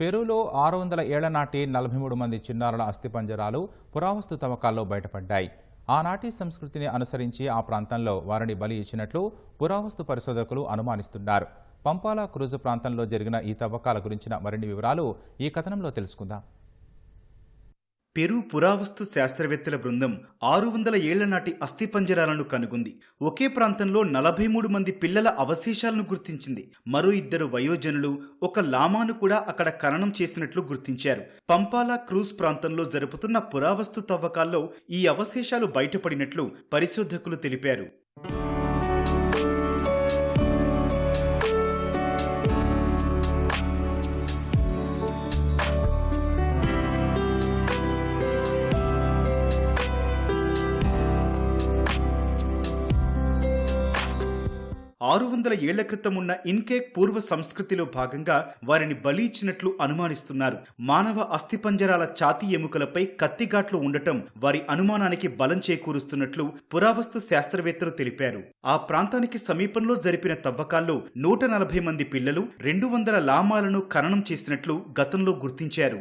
పెరూలో ఆరు వందల ఏళ్ళ నాటి నలభై మూడు మంది చిన్నారుల అస్థిపంజరాలు పురావస్తు తవ్వకాల్లో బయటపడ్డాయి. ఆనాటి సంస్కృతిని అనుసరించి ఆ ప్రాంతంలో వారిని బలి ఇచ్చినట్లు పురావస్తు పరిశోధకులు అనుమానిస్తున్నారు. పంపాల క్రూజు ప్రాంతంలో జరిగిన ఈ తవ్వకాల గురించిన మరిన్ని వివరాలు ఈ కథనంలో తెలుసుకుందాం. పెరు పురావస్తు శాస్త్రవేత్తల బృందం ఆరు వందల ఏళ్ళ నాటి అస్థిపంజరాలను కనుగొంది. ఒకే ప్రాంతంలో నలభై మూడు మంది పిల్లల అవశేషాలను గుర్తించింది. మరో ఇద్దరు వయోజనులు ఒక లామాను కూడా అక్కడ ఖననం చేసినట్లు గుర్తించారు. పంపాలా క్రూజ్ ప్రాంతంలో జరుపుతున్న పురావస్తు తవ్వకాల్లో ఈ అవశేషాలు బయటపడినట్లు పరిశోధకులు తెలిపారు. ఆరు వందల ఏళ్ళ క్రితం ఉన్న ఇన్కేక్ పూర్వ సంస్కృతిలో భాగంగా వారిని బలి ఇచ్చినట్లు అనుమానిస్తున్నారు. మానవ అస్థిపంజరాల ఛాతీ ఎముకలపై కత్తిఘాట్లు ఉండటం వారి అనుమానానికి బలం చేకూరుస్తున్నట్లు పురావస్తు శాస్త్రవేత్తలు తెలిపారు. ఆ ప్రాంతానికి సమీపంలో జరిపిన తవ్వకాల్లో నూట నలభై మంది పిల్లలు రెండు వందల లామాలను ఖననం చేసినట్లు గతంలో గుర్తించారు.